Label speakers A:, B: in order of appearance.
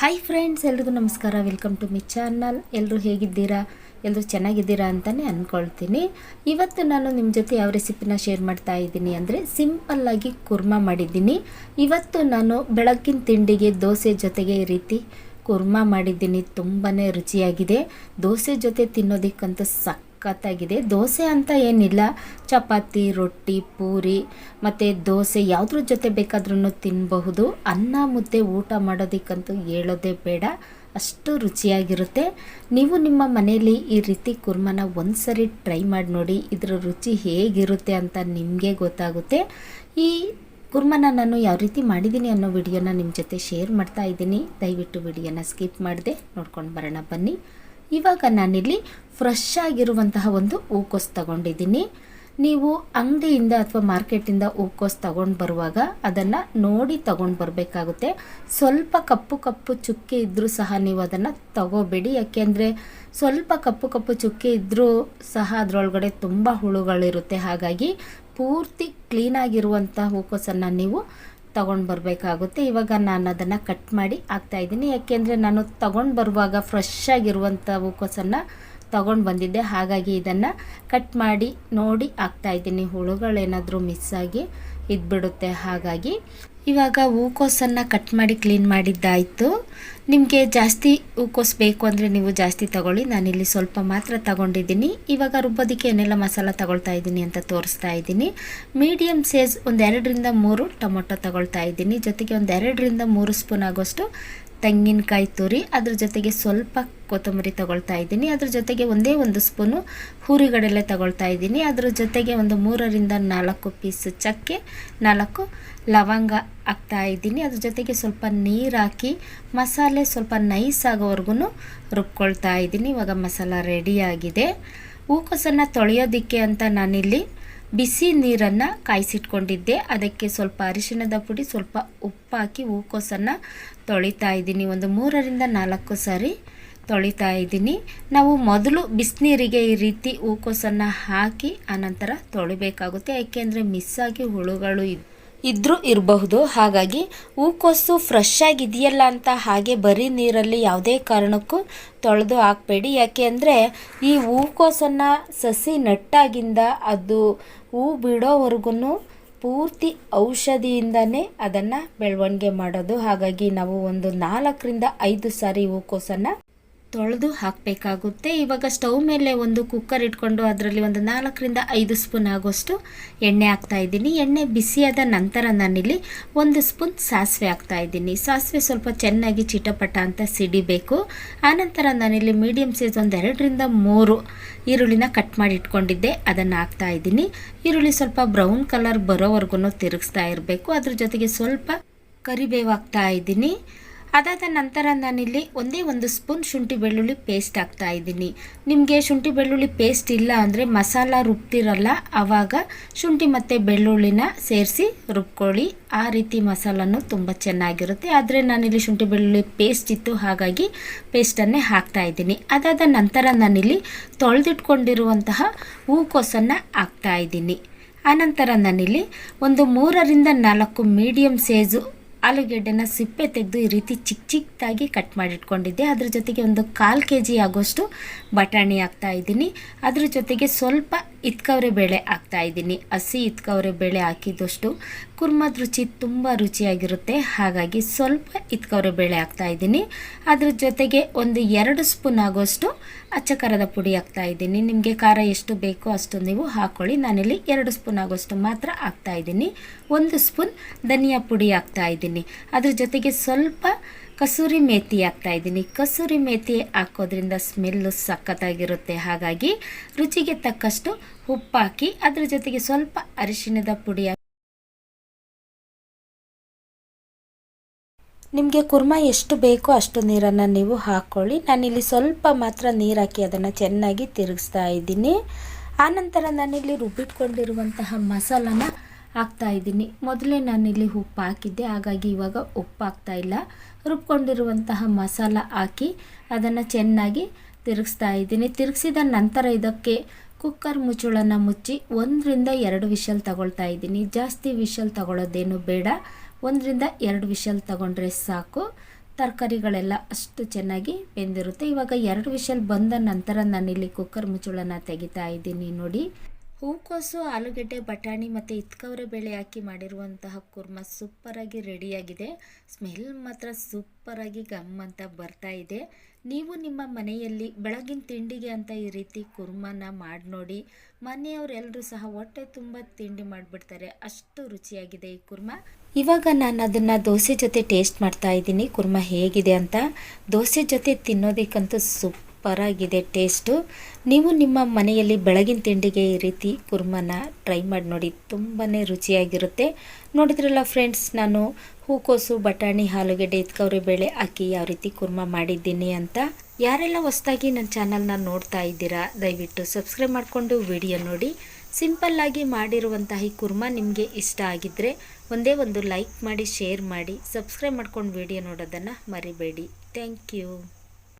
A: Hi friends ಎಲ್ರಿಗೂ ನಮಸ್ಕಾರ. Welcome to me channel ಎಲ್ಲರೂ ಹೇಗಿದ್ದೀರಾ? ಎಲ್ಲರೂ ಚೆನ್ನಾಗಿದ್ದೀರಾ ಅಂತಲೇ ಅಂದ್ಕೊಳ್ತೀನಿ ಇವತ್ತು ನಾನು ನಿಮ್ಮ ಜೊತೆ ಯಾವ ರೆಸಿಪಿನ ಶೇರ್ ಮಾಡ್ತಾ ಇದ್ದೀನಿ ಅಂದರೆ ಸಿಂಪಲ್ಲಾಗಿ ಕುರ್ಮಾ ಮಾಡಿದ್ದೀನಿ. ಇವತ್ತು ನಾನು ಬೆಳಗ್ಗಿನ ತಿಂಡಿಗೆ ದೋಸೆ ಜೊತೆಗೆ ಈ ರೀತಿ ಕುರ್ಮಾ ಮಾಡಿದ್ದೀನಿ. ತುಂಬಾ ರುಚಿಯಾಗಿದೆ. ದೋಸೆ ಜೊತೆ ತಿನ್ನೋದಕ್ಕಂತೂ ಸಖತ್ತಾಗಿದೆ ದೋಸೆ ಅಂತ ಏನಿಲ್ಲ. ಚಪಾತಿ, ರೊಟ್ಟಿ, ಪೂರಿ, ಮತ್ತು ದೋಸೆ ಯಾವುದ್ರ ಜೊತೆ ಬೇಕಾದ್ರೂ ತಿನ್ನಬಹುದು ಅನ್ನ, ಮುದ್ದೆ, ಊಟ ಮಾಡೋದಕ್ಕಂತೂ ಹೇಳೋದೇ ಬೇಡ. ಅಷ್ಟು ರುಚಿಯಾಗಿರುತ್ತೆ. ನೀವು ನಿಮ್ಮ ಮನೆಯಲ್ಲಿ ಈ ರೀತಿ ಕುರ್ಮನ ಒಂದ್ಸರಿ ಟ್ರೈ ಮಾಡಿ ನೋಡಿ. ಇದರ ರುಚಿ ಹೇಗಿರುತ್ತೆ ಅಂತ ನಿಮಗೆ ಗೊತ್ತಾಗುತ್ತೆ. ಈ ಕುರ್ಮನ ನಾನು ಯಾವ ರೀತಿ ಮಾಡಿದ್ದೀನಿ ಅನ್ನೋ ವಿಡಿಯೋನ ನಿಮ್ಮ ಜೊತೆ ಶೇರ್ ಮಾಡ್ತಾ ಇದ್ದೀನಿ. ದಯವಿಟ್ಟು ವಿಡಿಯೋನ ಸ್ಕಿಪ್ ಮಾಡಿದೆ ನೋಡ್ಕೊಂಡು ಬರೋಣ ಬನ್ನಿ. ಇವಾಗ ನಾನಿಲ್ಲಿ ಫ್ರೆಶ್ ಆಗಿರುವಂತಹ ಒಂದು ಹೂಕೋಸ್ ತಗೊಂಡಿದ್ದೀನಿ. ನೀವು ಅಂಗಡಿಯಿಂದ ಅಥವಾ ಮಾರ್ಕೆಟಿಂದ ಹೂಕೋಸ್ ತಗೊಂಡು ಬರುವಾಗ ಅದನ್ನು ನೋಡಿ ತಗೊಂಡು ಬರಬೇಕಾಗುತ್ತೆ. ಸ್ವಲ್ಪ ಕಪ್ಪು ಕಪ್ಪು ಚುಕ್ಕೆ ಇದ್ದರೂ ಸಹ ನೀವು ಅದನ್ನು ತಗೋಬೇಡಿ. ಯಾಕೆಂದರೆ ಸ್ವಲ್ಪ ಕಪ್ಪು ಕಪ್ಪು ಚುಕ್ಕೆ ಇದ್ದರೂ ಸಹ ಅದರೊಳಗಡೆ ತುಂಬ ಹುಳುಗಳಿರುತ್ತೆ. ಹಾಗಾಗಿ ಪೂರ್ತಿ ಕ್ಲೀನಾಗಿರುವಂಥ ಹೂಕೋಸನ್ನು ನೀವು ತಗೊಂಡು ಬರಬೇಕಾಗುತ್ತೆ. ಇವಾಗ ನಾನು ಅದನ್ನು ಕಟ್ ಮಾಡಿ ಹಾಕ್ತಾಯಿದ್ದೀನಿ ಯಾಕೆಂದರೆ ನಾನು ತಗೊಂಡು ಬರುವಾಗ ಫ್ರೆಶ್ ಆಗಿರುವಂಥ ಹೂಕೋಸನ್ನು ತಗೊಂಡು ಬಂದಿದ್ದೆ. ಹಾಗಾಗಿ ಇದನ್ನು ಕಟ್ ಮಾಡಿ ನೋಡಿ ಹಾಕ್ತಾಯಿದ್ದೀನಿ ಹುಳುಗಳೇನಾದರೂ ಮಿಸ್ಸಾಗಿ ಇದ್ಬಿಡುತ್ತೆ. ಹಾಗಾಗಿ ಇವಾಗ ಹೂಕೋಸನ್ನು ಕಟ್ ಮಾಡಿ ಕ್ಲೀನ್ ಮಾಡಿದ್ದಾಯಿತು. ನಿಮಗೆ ಜಾಸ್ತಿ ಹೂಕೋಸ್ ಬೇಕು ಅಂದರೆ ನೀವು ಜಾಸ್ತಿ ತಗೊಳ್ಳಿ. ನಾನಿಲ್ಲಿ ಸ್ವಲ್ಪ ಮಾತ್ರ ತಗೊಂಡಿದ್ದೀನಿ. ಇವಾಗ ರುಬ್ಬೋದಕ್ಕೆ ಏನೆಲ್ಲ ಮಸಾಲ ತಗೊಳ್ತಾ ಇದ್ದೀನಿ ಅಂತ ತೋರಿಸ್ತಾ ಇದ್ದೀನಿ. ಮೀಡಿಯಮ್ ಸೈಜ್ ಒಂದು ಎರಡರಿಂದ ಮೂರು ಟೊಮೊಟೊ ತಗೊಳ್ತಾ ಇದ್ದೀನಿ. ಜೊತೆಗೆ ಒಂದು ಎರಡರಿಂದ ಮೂರು ಸ್ಪೂನ್ ಆಗೋಷ್ಟು ತೆಂಗಿನಕಾಯಿ ತುರಿ, ಅದ್ರ ಜೊತೆಗೆ ಸ್ವಲ್ಪ ಕೊತ್ತಂಬರಿ ತಗೊಳ್ತಾ ಇದ್ದೀನಿ. ಅದ್ರ ಜೊತೆಗೆ ಒಂದೇ ಒಂದು ಸ್ಪೂನು ಹುರಿಗಡಲೆ ತಗೊಳ್ತಾ ಇದ್ದೀನಿ. ಅದ್ರ ಜೊತೆಗೆ ಒಂದು ಮೂರರಿಂದ ನಾಲ್ಕು ಪೀಸ್ ಚಕ್ಕೆ, ನಾಲ್ಕು ಲವಂಗ ಹಾಕ್ತಾ ಇದ್ದೀನಿ. ಅದ್ರ ಜೊತೆಗೆ ಸ್ವಲ್ಪ ನೀರು ಹಾಕಿ ಮಸಾಲೆ ಸ್ವಲ್ಪ ನೈಸ್ ಆಗೋವರೆಗೂ ರುಬ್ಕೊಳ್ತಾ ಇದ್ದೀನಿ. ಇವಾಗ ಮಸಾಲ ರೆಡಿಯಾಗಿದೆ ಹೂಕೋಸನ್ನು ತೊಳೆಯೋದಕ್ಕೆ ಅಂತ ನಾನಿಲ್ಲಿ ಬಿಸಿ ನೀರನ್ನು ಕಾಯಿಸಿಟ್ಕೊಂಡಿದ್ದೆ. ಅದಕ್ಕೆ ಸ್ವಲ್ಪ ಅರಿಶಿಣದ ಪುಡಿ, ಸ್ವಲ್ಪ ಉಪ್ಪು ಹಾಕಿ ಹೂಕೋಸನ್ನು ತೊಳಿತಾ ಇದ್ದೀನಿ. ಒಂದು ಮೂರರಿಂದ ನಾಲ್ಕು ಸಾರಿ ತೊಳಿತಾ ಇದ್ದೀನಿ. ನಾವು ಮೊದಲು ಬಿಸಿನೀರಿಗೆ ಈ ರೀತಿ ಹೂಕೋಸನ್ನು ಹಾಕಿ, ಆನಂತರ ತೊಳಿಬೇಕಾಗುತ್ತೆ. ಯಾಕೆಂದರೆ ಮಿಸ್ಸಾಗಿ ಹುಳುಗಳು ಇದ್ರೂ ಇರಬಹುದು. ಹಾಗಾಗಿ ಹೂಕೋಸು ಫ್ರೆಶ್ ಆಗಿದೆಯಲ್ಲ ಅಂತ ಹಾಗೆ ಬರೀ ನೀರಲ್ಲಿ ಯಾವುದೇ ಕಾರಣಕ್ಕೂ ತೊಳೆದು ಹಾಕಬೇಡಿ. ಯಾಕೆ ಅಂದರೆ ಈ ಹೂಕೋಸನ್ನು ಸಸಿ ನಟ್ಟಾಗಿಂದ ಅದು ಹೂ ಬಿಡೋವರೆಗೂ ಪೂರ್ತಿ ಔಷಧಿಯಿಂದನೇ ಅದನ್ನು ಬೆಳವಣಿಗೆ ಮಾಡೋದು. ಹಾಗಾಗಿ ನಾವು ಒಂದು ನಾಲ್ಕರಿಂದ ಐದು ಸಾರಿ ಹೂಕೋಸನ್ನು ತೊಳೆದು ಹಾಕಬೇಕಾಗುತ್ತೆ. ಇವಾಗ ಸ್ಟವ್ ಮೇಲೆ ಒಂದು ಕುಕ್ಕರ್ ಇಟ್ಕೊಂಡು ಅದರಲ್ಲಿ ಒಂದು ನಾಲ್ಕರಿಂದ ಐದು ಸ್ಪೂನ್ ಆಗೋಷ್ಟು ಎಣ್ಣೆ ಹಾಕ್ತಾ ಇದ್ದೀನಿ. ಎಣ್ಣೆ ಬಿಸಿಯಾದ ನಂತರ ನಾನಿಲ್ಲಿ ಒಂದು ಸ್ಪೂನ್ ಸಾಸಿವೆ ಹಾಕ್ತಾ ಇದ್ದೀನಿ. ಸಾಸಿವೆ ಸ್ವಲ್ಪ ಚೆನ್ನಾಗಿ ಚಿಟಪಟ ಅಂತ ಸಿಡಿಬೇಕು. ಆನಂತರ ನಾನಿಲ್ಲಿ ಮೀಡಿಯಮ್ ಸೈಜ್ ಒಂದು ಎರಡರಿಂದ ಮೂರು ಈರುಳ್ಳಿನ ಕಟ್ ಮಾಡಿ ಇಟ್ಕೊಂಡಿದ್ದೆ. ಅದನ್ನು ಹಾಕ್ತಾ ಇದ್ದೀನಿ. ಈರುಳ್ಳಿ ಸ್ವಲ್ಪ ಬ್ರೌನ್ ಕಲರ್ ಬರೋವರೆಗೂ ತಿರುಗಿಸ್ತಾ ಇರಬೇಕು. ಅದ್ರ ಜೊತೆಗೆ ಸ್ವಲ್ಪ ಕರಿಬೇವು ಹಾಕ್ತಾ ಇದ್ದೀನಿ. ಅದಾದ ನಂತರ ನಾನಿಲ್ಲಿ ಒಂದೇ ಒಂದು ಸ್ಪೂನ್ ಶುಂಠಿ ಬೆಳ್ಳುಳ್ಳಿ ಪೇಸ್ಟ್ ಹಾಕ್ತಾ ಇದ್ದೀನಿ. ನಿಮಗೆ ಶುಂಠಿ ಬೆಳ್ಳುಳ್ಳಿ ಪೇಸ್ಟ್ ಇಲ್ಲ ಅಂದರೆ ಮಸಾಲ ರುಬ್ತಿರಲ್ಲ ಆವಾಗ ಶುಂಠಿ ಮತ್ತು ಬೆಳ್ಳುಳ್ಳಿನ ಸೇರಿಸಿ ರುಬ್ಕೊಳ್ಳಿ. ಆ ರೀತಿ ಮಸಾಲನೂ ತುಂಬ ಚೆನ್ನಾಗಿರುತ್ತೆ. ಆದರೆ ನಾನಿಲ್ಲಿ ಶುಂಠಿ ಬೆಳ್ಳುಳ್ಳಿ ಪೇಸ್ಟ್ ಇತ್ತು, ಹಾಗಾಗಿ ಪೇಸ್ಟನ್ನೇ ಹಾಕ್ತಾ ಇದ್ದೀನಿ. ಅದಾದ ನಂತರ ನಾನಿಲ್ಲಿ ತೊಳೆದಿಟ್ಕೊಂಡಿರುವಂತಹ ಹೂಕೋಸನ್ನು ಹಾಕ್ತಾ ಇದ್ದೀನಿ. ಆನಂತರ ನಾನಿಲ್ಲಿ ಒಂದು ಮೂರರಿಂದ ನಾಲ್ಕು ಮೀಡಿಯಮ್ ಸೈಜು ಆಲೂಗೆಡ್ಡೆನ ಸಿಪ್ಪೆ ತೆಗೆದು ಈ ರೀತಿ ಚಿಕ್ಕ ಚಿಕ್ಕದಾಗಿ ಕಟ್ ಮಾಡಿಟ್ಕೊಂಡಿದ್ದೆ. ಅದ್ರ ಜೊತೆಗೆ ಒಂದು ಕಾಲು ಕೆ ಜಿ ಆಗೋಷ್ಟು ಬಟಾಣಿ ಹಾಕ್ತಾ ಇದ್ದೀನಿ. ಅದ್ರ ಜೊತೆಗೆ ಸ್ವಲ್ಪ ಇತ್ಕವರೆ ಬೇಳೆ ಹಾಕ್ತಾ ಇದ್ದೀನಿ. ಹಸಿ ಇತ್ಕವರೆ ಬೇಳೆ ಹಾಕಿದಷ್ಟು ಕುರ್ಮದ ರುಚಿ ತುಂಬ ರುಚಿಯಾಗಿರುತ್ತೆ. ಹಾಗಾಗಿ ಸ್ವಲ್ಪ ಇತ್ಕವರೆ ಬೇಳೆ ಹಾಕ್ತಾ ಇದ್ದೀನಿ. ಅದ್ರ ಜೊತೆಗೆ ಒಂದು ಎರಡು ಸ್ಪೂನ್ ಆಗೋಷ್ಟು ಅಚ್ಚ ಖಾರದ ಪುಡಿ ಹಾಕ್ತಾ ಇದ್ದೀನಿ. ನಿಮಗೆ ಖಾರ ಎಷ್ಟು ಬೇಕೋ ಅಷ್ಟು ನೀವು ಹಾಕ್ಕೊಳ್ಳಿ ನಾನಿಲ್ಲಿ ಎರಡು ಸ್ಪೂನ್ ಆಗೋಷ್ಟು ಮಾತ್ರ ಹಾಕ್ತಾ ಇದ್ದೀನಿ. ಒಂದು ಸ್ಪೂನ್ ಧನಿಯಾ ಪುಡಿ ಹಾಕ್ತಾ ಇದ್ದೀನಿ. ಅದ್ರ ಜೊತೆಗೆ ಸ್ವಲ್ಪ ಕಸೂರಿ ಮೇತಿ ಹಾಕ್ತಾ ಇದ್ದೀನಿ. ಕಸೂರಿ ಮೇಥಿ ಹಾಕೋದ್ರಿಂದ ಸ್ಮೆಲ್ಲು ಸಖತ್ತಾಗಿರುತ್ತೆ. ಹಾಗಾಗಿ ರುಚಿಗೆ ತಕ್ಕಷ್ಟು ಉಪ್ಪು ಹಾಕಿ ಅದ್ರ ಜೊತೆಗೆ ಸ್ವಲ್ಪ ಅರಿಶಿಣದ ಪುಡಿ ನಿಮಗೆ ಕುರ್ಮ ಎಷ್ಟು ಬೇಕೋ ಅಷ್ಟು ನೀರನ್ನು ನೀವು ಹಾಕ್ಕೊಳ್ಳಿ ನಾನಿಲ್ಲಿ ಸ್ವಲ್ಪ ಮಾತ್ರ ನೀರು ಹಾಕಿ ಅದನ್ನು ಚೆನ್ನಾಗಿ ತಿರುಗಿಸ್ತಾ ಇದ್ದೀನಿ. ಆನಂತರ ನಾನಿಲ್ಲಿ ರುಬ್ಬಿಟ್ಕೊಂಡಿರುವಂತಹ ಮಸಾಲನ ಹಾಕ್ತಾ ಇದ್ದೀನಿ. ಮೊದಲೇ ನಾನಿಲ್ಲಿ ಉಪ್ಪು ಹಾಕಿದ್ದೆ. ಹಾಗಾಗಿ ಇವಾಗ ಉಪ್ಪು ಹಾಕ್ತಾ ಇಲ್ಲ. ರುಬ್ಕೊಂಡಿರುವಂತಹ ಮಸಾಲ ಹಾಕಿ ಅದನ್ನು ಚೆನ್ನಾಗಿ ತಿರುಗಿಸ್ತಾ ಇದ್ದೀನಿ. ತಿರುಗಿಸಿದ ನಂತರ ಇದಕ್ಕೆ ಕುಕ್ಕರ್ ಮುಚ್ಚಳನ್ನು ಮುಚ್ಚಿ ಒಂದರಿಂದ ಎರಡು ವಿಷಲ್ ತಗೊಳ್ತಾ ಇದ್ದೀನಿ. ಜಾಸ್ತಿ ವಿಷಲ್ ತಗೊಳ್ಳೋದೇನು ಬೇಡ. ಒಂದರಿಂದ ಎರಡು ವಿಷಲ್ ತಗೊಂಡ್ರೆ ಸಾಕು. ತರಕಾರಿಗಳೆಲ್ಲ ಅಷ್ಟು ಚೆನ್ನಾಗಿ ಬೆಂದಿರುತ್ತೆ. ಇವಾಗ ಎರಡು ವಿಷಲ್ ಬಂದ ನಂತರ ನಾನಿಲ್ಲಿ ಕುಕ್ಕರ್ ಮುಚ್ಚಳನ ತೆಗಿತಾ ಇದ್ದೀನಿ ನೋಡಿ. ಹೂಕೋಸು, ಆಲೂಗೆಡ್ಡೆ, ಬಟಾಣಿ ಮತ್ತು ಇತ್ಕವರೆ ಬೇಳೆ ಹಾಕಿ ಮಾಡಿರುವಂತಹ ಕುರ್ಮ ಸೂಪರಾಗಿ ರೆಡಿಯಾಗಿದೆ. ಸ್ಮೆಲ್ ಮಾತ್ರ ಸೂಪರಾಗಿ ಗಮ್ ಅಂತ ಬರ್ತಾ ಇದೆ. ನೀವು ನಿಮ್ಮ ಮನೆಯಲ್ಲಿ ಬೆಳಗಿನ ತಿಂಡಿಗೆ ಅಂತ ಈ ರೀತಿ ಕುರ್ಮನ ಮಾಡಿ ನೋಡಿ. ಮನೆಯವರೆಲ್ಲರೂ ಸಹ ಹೊಟ್ಟೆ ತುಂಬ ತಿಂಡಿ ಮಾಡಿಬಿಡ್ತಾರೆ. ಅಷ್ಟು ರುಚಿಯಾಗಿದೆ ಈ ಕುರ್ಮ. ಇವಾಗ ನಾನು ಅದನ್ನು ದೋಸೆ ಜೊತೆ ಟೇಸ್ಟ್ ಮಾಡ್ತಾ ಇದ್ದೀನಿ. ಕುರ್ಮ ಹೇಗಿದೆ ಅಂತ. ದೋಸೆ ಜೊತೆ ತಿನ್ನೋದಕ್ಕಂತೂ ಸೂಪರಾಗಿದೆ ಟೇಸ್ಟು. ನೀವು ನಿಮ್ಮ ಮನೆಯಲ್ಲಿ ಬೆಳಗಿನ ತಿಂಡಿಗೆ ಈ ರೀತಿ ಕುರ್ಮನ ಟ್ರೈ ಮಾಡಿ ನೋಡಿ ತುಂಬಾ ರುಚಿಯಾಗಿರುತ್ತೆ. ನೋಡಿದ್ರಲ್ಲ ಫ್ರೆಂಡ್ಸ್ ನಾನು ಹೂಕೋಸು, ಬಟಾಣಿ, ಆಲೂಗೆಡ್ಡೆ ಇತ್ಕವ್ರೆ ಬೇಳೆ ಹಾಕಿ ಯಾವ ರೀತಿ ಕುರ್ಮ ಮಾಡಿದ್ದೀನಿ ಅಂತ. ಯಾರೆಲ್ಲ ಹೊಸದಾಗಿ ನನ್ನ ಚಾನಲ್ನ ನೋಡ್ತಾ ಇದ್ದೀರಾ, ದಯವಿಟ್ಟು ಸಬ್ಸ್ಕ್ರೈಬ್ ಮಾಡಿಕೊಂಡು ವಿಡಿಯೋ ನೋಡಿ. ಸಿಂಪಲ್ಲಾಗಿ ಮಾಡಿರುವಂತಹ ಈ ಕುರ್ಮ ನಿಮಗೆ ಇಷ್ಟ ಆಗಿದ್ದರೆ ಒಂದೇ ಒಂದು ಲೈಕ್ ಮಾಡಿ ಶೇರ್ ಮಾಡಿ ಸಬ್ಸ್ಕ್ರೈಬ್ ಮಾಡ್ಕೊಂಡು ವಿಡಿಯೋ ನೋಡೋದನ್ನು ಮರಿಬೇಡಿ. Thank you